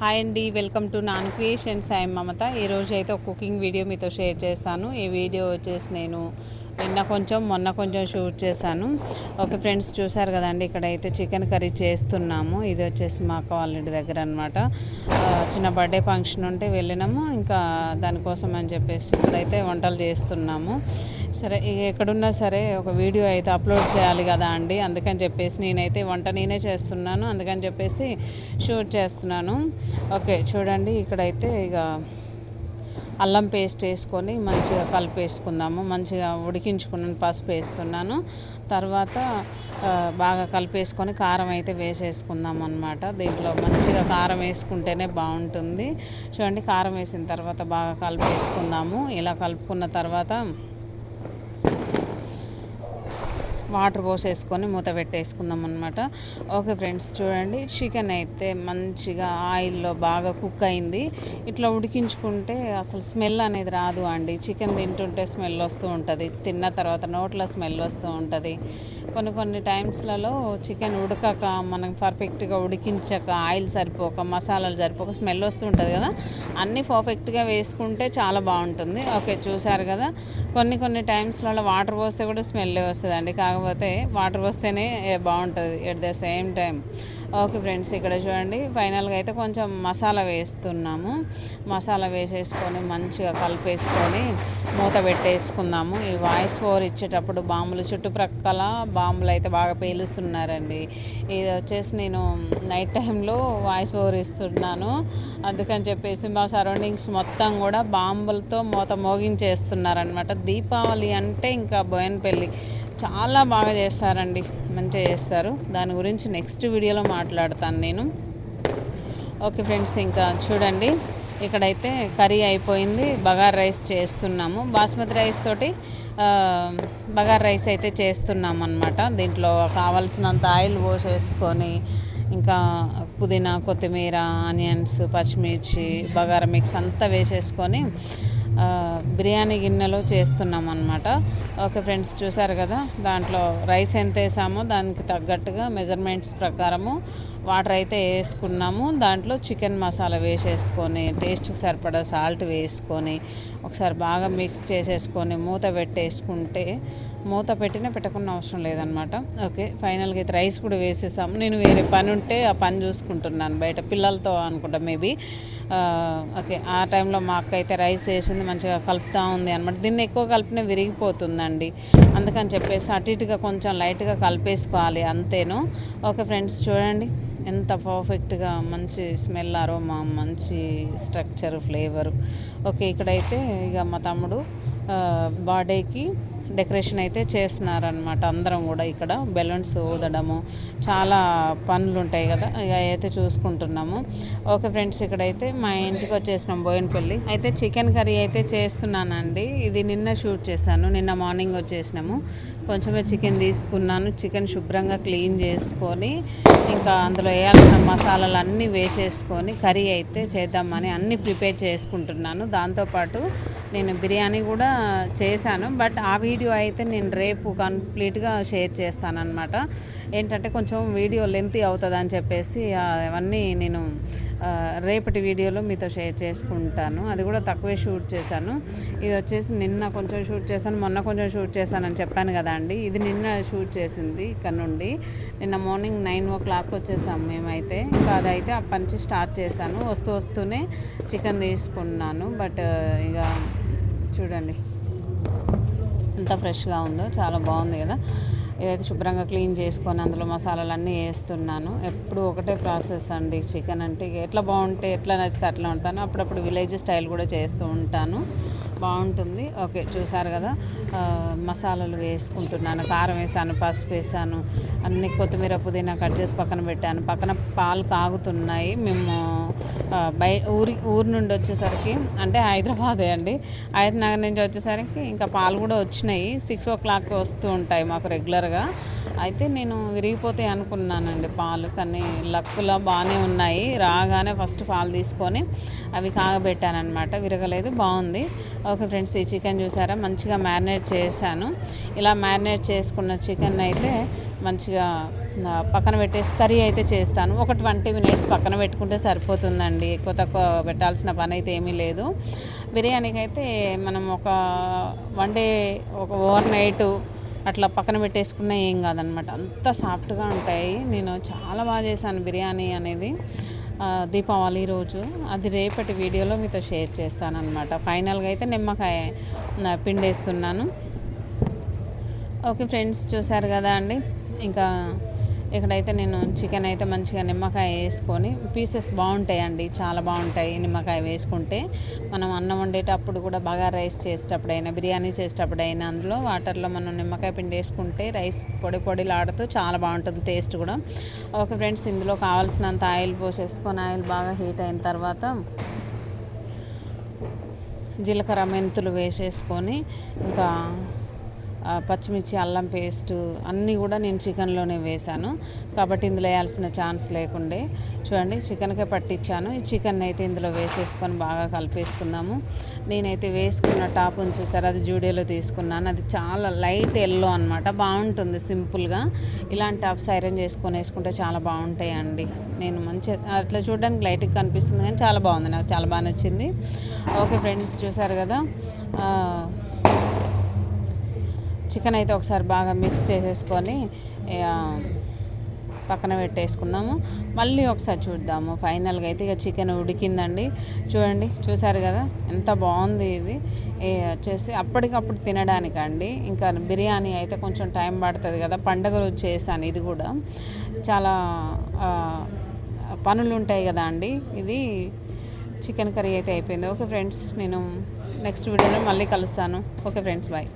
Hi అండి welcome to నాన్ creations. Sai Mamata. ఈరోజు అయితే ఒక కుకింగ్ వీడియో మీతో షేర్ చేస్తాను. ఈ వీడియో వచ్చేసి నేను నిన్న కొంచెం మొన్న కొంచెం షూట్ చేశాను. ఓకే ఫ్రెండ్స్ చూసారు కదండి ఇక్కడైతే చికెన్ కర్రీ చేస్తున్నాము. ఇది వచ్చేసి మా కాలనీ దగ్గర అనమాట చిన్న బర్త్డే ఫంక్షన్ ఉంటే వెళ్ళినాము. ఇంకా దానికోసం అని చెప్పేసి ఇక్కడైతే వంటలు చేస్తున్నాము. సరే ఇక ఎక్కడున్నా సరే ఒక వీడియో అయితే అప్లోడ్ చేయాలి కదా అండి. అందుకని చెప్పేసి నేనైతే వంట నేనే చేస్తున్నాను. అందుకని చెప్పేసి షూట్ చేస్తున్నాను. ఓకే చూడండి. ఇక్కడైతే ఇక అల్లం పేస్ట్ వేసుకొని మంచిగా కలిపేసుకుందాము. మంచిగా ఉడికించుకున్నాను పసుపు వేస్తున్నాను. తర్వాత బాగా కలిపేసుకొని కారం అయితే వేసేసుకుందాం అనమాట దీంట్లో మంచిగా కారం వేసుకుంటేనే బాగుంటుంది. చూడండి కారం వేసిన తర్వాత బాగా కలిపేసుకుందాము. ఇలా కలుపుకున్న తర్వాత వాటర్ పోసేసుకొని మూత పెట్టేసుకుందాం అనమాట ఓకే ఫ్రెండ్స్ చూడండి. చికెన్ అయితే మంచిగా ఆయిల్లో బాగా కుక్ అయింది. ఇట్లా ఉడికించుకుంటే అసలు స్మెల్ అనేది రాదు అండి. చికెన్ తింటుంటే స్మెల్ వస్తూ ఉంటుంది. తిన్న తర్వాత నోట్లో స్మెల్ వస్తూ ఉంటుంది. కొన్ని కొన్ని టైమ్స్లలో చికెన్ ఉడకక మనం పర్ఫెక్ట్గా ఉడికించక ఆయిల్ సరిపోక మసాలాలు సరిపోక స్మెల్ వస్తూ ఉంటుంది కదా. అన్నీ పర్ఫెక్ట్గా వేసుకుంటే చాలా బాగుంటుంది. ఓకే చూసారు కదా. కొన్ని కొన్ని టైమ్స్లలో వాటర్ పోస్తే కూడా స్మెల్ వస్తుందండి. కాకపోతే వాటర్ వస్తేనే బాగుంటుంది at the same time okay friends ఇక్కడ చూడండి. ఫైనల్గా అయితే కొంచెం మసాలా వేస్తున్నాము. మసాలా వేసేసుకొని మంచిగా కలిపేసుకొని మూత పెట్టేసుకుందాము. ఈ వాయిస్ ఓవర్ ఇచ్చేటప్పుడు బాంబులు చుట్టుప్రక్కల బాంబులు అయితే బాగా పేలుస్తున్నారండి. ఇది వచ్చేసి నేను నైట్ టైంలో వాయిస్ ఓవర్ ఇస్తున్నాను. అందుకని చెప్పేసి మా సరౌండింగ్స్ మొత్తం కూడా బాంబులతో మూత మోగించేస్తున్నారనమాట దీపావళి అంటే ఇంకా బోయన్పల్లి. చాలా బాగా చేస్తారండి. మంచిగా చేస్తారు. దాని గురించి నెక్స్ట్ వీడియోలో మాట్లాడతాను నేను. ఓకే ఫ్రెండ్స్ ఇంకా చూడండి. ఇక్కడైతే కర్రీ అయిపోయింది. బగార్ రైస్ చేస్తున్నాము. బాస్మతి రైస్ తోటి బగార్ రైస్ అయితే చేస్తున్నాం అనమాట దీంట్లో కావాల్సినంత ఆయిల్ పోసేసుకొని ఇంకా పుదీనా కొత్తిమీర ఆనియన్స్ పచ్చిమిర్చి బగార మిక్స్ అంతా వేసేసుకొని బిర్యానీ గిన్నెలో చేస్తున్నాం అనమాట ఓకే ఫ్రెండ్స్ చూసారు కదా? దాంట్లో రైస్ ఎంత వేసామో దానికి తగ్గట్టుగా మెజర్మెంట్స్ ప్రకారము వాటర్ అయితే వేసుకున్నాము. దాంట్లో చికెన్ మసాలా వేసేసుకొని టేస్ట్కి సరిపడా సాల్ట్ వేసుకొని ఒకసారి బాగా మిక్స్ చేసేసుకొని మూత పెట్టేసుకుంటే మూత పెట్టినా పెట్టకుండా అవసరం లేదనమాట ఓకే ఫైనల్గా అయితే రైస్ కూడా వేసేసాము. నేను వేరే పని ఉంటే ఆ పని చూసుకుంటున్నాను. బయట పిల్లలతో అనుకుంటా మేబీ. ఓకే ఆ టైంలో మా అక్క అయితే రైస్ వేసింది మంచిగా కలుపుతూ ఉంది అనమాట దీన్ని ఎక్కువ కలిపిన విరిగిపోతుందండి. అందుకని చెప్పేసి అటు ఇటుగా కొంచెం లైట్గా కలిపేసుకోవాలి అంతేను. ఓకే ఫ్రెండ్స్ చూడండి ఎంత పర్ఫెక్ట్గా మంచి స్మెల్ అరోమా మంచి స్ట్రక్చర్ ఫ్లేవర్. ఓకే ఇక్కడైతే ఇక మా తమ్ముడు బాడీకి డెకరేషన్ అయితే చేస్తున్నారనమాట అందరం కూడా ఇక్కడ. బెలూన్స్ ఊదడము చాలా పనులు ఉంటాయి కదా ఇక అయితే చూసుకుంటున్నాము. ఓకే ఫ్రెండ్స్ ఇక్కడైతే మా ఇంటికి వచ్చేసినాం బోయినపల్లి. అయితే చికెన్ కర్రీ అయితే చేస్తున్నానండి. ఇది నిన్న షూట్ చేశాను నిన్న మార్నింగ్ వచ్చేసినాము. కొంచెమే చికెన్ తీసుకున్నాను చికెన్ శుభ్రంగా క్లీన్ చేసుకొని ఇంకా అందులో వేయాల్సిన మసాలాలు అన్నీ వేసేసుకొని కర్రీ అయితే చేద్దామని అన్నీ ప్రిపేర్ చేసుకుంటున్నాను. దాంతోపాటు నేను బిర్యానీ కూడా చేశాను. బట్ ఆ వీడియో అయితే నేను రేపు కంప్లీట్గా షేర్ చేస్తానన్నమాట. ఏంటంటే కొంచెం వీడియో లెంతీ అవుతుంది అని చెప్పేసి అవన్నీ నేను రేపటి వీడియోలో మీతో షేర్ చేసుకుంటాను. అది కూడా తక్కువే షూట్ చేశాను. ఇది వచ్చేసి నిన్న కొంచెం షూట్ చేశాను మొన్న కొంచెం షూట్ చేశానని చెప్పాను కదా అండి ఇది నిన్న షూట్ చేసింది ఇక్కడ నుండి. నిన్న మార్నింగ్ నైన్ ఓ క్లాక్ వచ్చేసాము మేమైతే. ఇంకా అదైతే అప్పటి నుంచి స్టార్ట్ చేశాను. వస్తూ వస్తూనే చికెన్ తీసుకున్నాను. బట్ ఇక చూడండి. ఎంత ఫ్రెష్గా ఉందో చాలా బాగుంది కదా. ఇదైతే శుభ్రంగా క్లీన్ చేసుకొని అందులో మసాలాలు అన్నీ వేస్తున్నాను. ఎప్పుడు ఒకటే ప్రాసెస్ అండి. చికెన్ అంటే ఎట్లా బాగుంటే ఎట్లా నచ్చితే అట్లా ఉంటాను అప్పుడప్పుడు విలేజ్ స్టైల్ కూడా చేస్తూ ఉంటాను. బాగుంటుంది. ఓకే చూసారు కదా? మసాలాలు వేసుకుంటున్నాను. కారం వేసాను పసుపు వేసాను. అన్ని కొత్తిమీర పుదీనా కట్ చేసి పక్కన పెట్టాను. పక్కన పాలు కాగుతున్నాయి. మేము బయ ఊరి ఊరి నుండి వచ్చేసరికి అంటే హైదరాబాదే అండి. హైదరాబాద్ నుంచి వచ్చేసరికి ఇంకా పాలు కూడా వచ్చినాయి. సిక్స్ ఓ క్లాక్ వస్తూ ఉంటాయి మాకు రెగ్యులర్గా. అయితే నేను విరిగిపోతాయి అనుకున్నానండి పాలు కానీ లక్కులా బాగానే ఉన్నాయి. రాగానే ఫస్ట్ పాలు తీసుకొని అవి కాగబెట్టానమాట విరగలేదు బాగుంది. ఓకే ఫ్రెండ్స్ ఈ చికెన్ చూసారా? మంచిగా మ్యారినేట్ చేశాను. ఇలా మ్యారినేట్ చేసుకున్న చికెన్ అయితే మంచిగా పక్కన పెట్టేసి కర్రీ అయితే చేస్తాను. ఒక ట్వంటీ మినిట్స్ పక్కన పెట్టుకుంటే సరిపోతుందండి. ఎక్కువ తక్కువ పెట్టాల్సిన పని అయితే ఏమీ లేదు. బిర్యానీకి అయితే మనం ఒక వన్ డే ఒక ఓవర్ నైట్ అట్లా పక్కన పెట్టేసుకున్నా ఏం కాదనమాట. అంత సాఫ్ట్గా ఉంటాయి. నేను చాలా బాగా చేశాను బిర్యానీ అనేది దీపావళి రోజు. అది రేపటి వీడియోలో మీతో షేర్ చేస్తాను అనమాట ఫైనల్గా అయితే నిమ్మకాయ పిండేస్తున్నాను. ఓకే ఫ్రెండ్స్ చూసారు కదా అండి? ఇంకా ఇక్కడైతే నేను చికెన్ అయితే మంచిగా నిమ్మకాయ వేసుకొని పీసెస్ బాగుంటాయండి చాలా బాగుంటాయి నిమ్మకాయ వేసుకుంటే. మనం అన్నం వండేటప్పుడు కూడా బాగా రైస్ చేసేటప్పుడైనా బిర్యానీ చేసేటప్పుడైనా అందులో వాటర్లో మనం నిమ్మకాయ పిండి వేసుకుంటే రైస్ పొడి పొడిలాడుతూ చాలా బాగుంటుంది టేస్ట్ కూడా. ఓకే ఫ్రెండ్స్ ఇందులో కావాల్సినంత ఆయిల్ పోసేసుకొని ఆయిల్ బాగా హీట్ అయిన తర్వాత జీలకర్ర మెంతులు వేసేసుకొని ఇంకా పచ్చిమిర్చి అల్లం పేస్ట్ అన్నీ కూడా నేను చికెన్లోనే వేశాను. కాబట్టి ఇందులో వేయాల్సిన ఛాన్స్ లేకుండే. చూడండి చికెన్కే పట్టించాను ఈ చికెన్ అయితే ఇందులో వేసేసుకొని బాగా కలిపేసుకుందాము. నేనైతే వేసుకున్న టాప్ని చూసారు అది జూడియోలో తీసుకున్నాను. అది చాలా లైట్ ఎల్లో అనమాట బాగుంటుంది సింపుల్గా. ఇలాంటి టాప్స్ ఐరన్ చేసుకొని వేసుకుంటే చాలా బాగుంటాయండి నేను మంచి అట్లా చూడడానికి లైట్గా కనిపిస్తుంది కానీ చాలా బాగుంది. నాకు చాలా బాగా నచ్చింది. ఓకే ఫ్రెండ్స్ చూసారు కదా? చికెన్ అయితే ఒకసారి బాగా మిక్స్ చేసేసుకొని పక్కన పెట్టేసుకున్నాము. మళ్ళీ ఒకసారి చూద్దాము. ఫైనల్గా అయితే ఇక చికెన్ ఉడికిందండి. చూడండి చూసారు కదా ఎంత బాగుంది ఇది. వచ్చేసి అప్పటికప్పుడు తినడానికండి. ఇంకా బిర్యానీ అయితే కొంచెం టైం పడుతుంది కదా పండగ రోజు చేశాను ఇది కూడా. చాలా పనులు ఉంటాయి కదా అండి ఇది. చికెన్ కర్రీ అయితే అయిపోయింది. ఓకే ఫ్రెండ్స్ నేను నెక్స్ట్ వీడియోలో మళ్ళీ కలుస్తాను. Okay friends bye.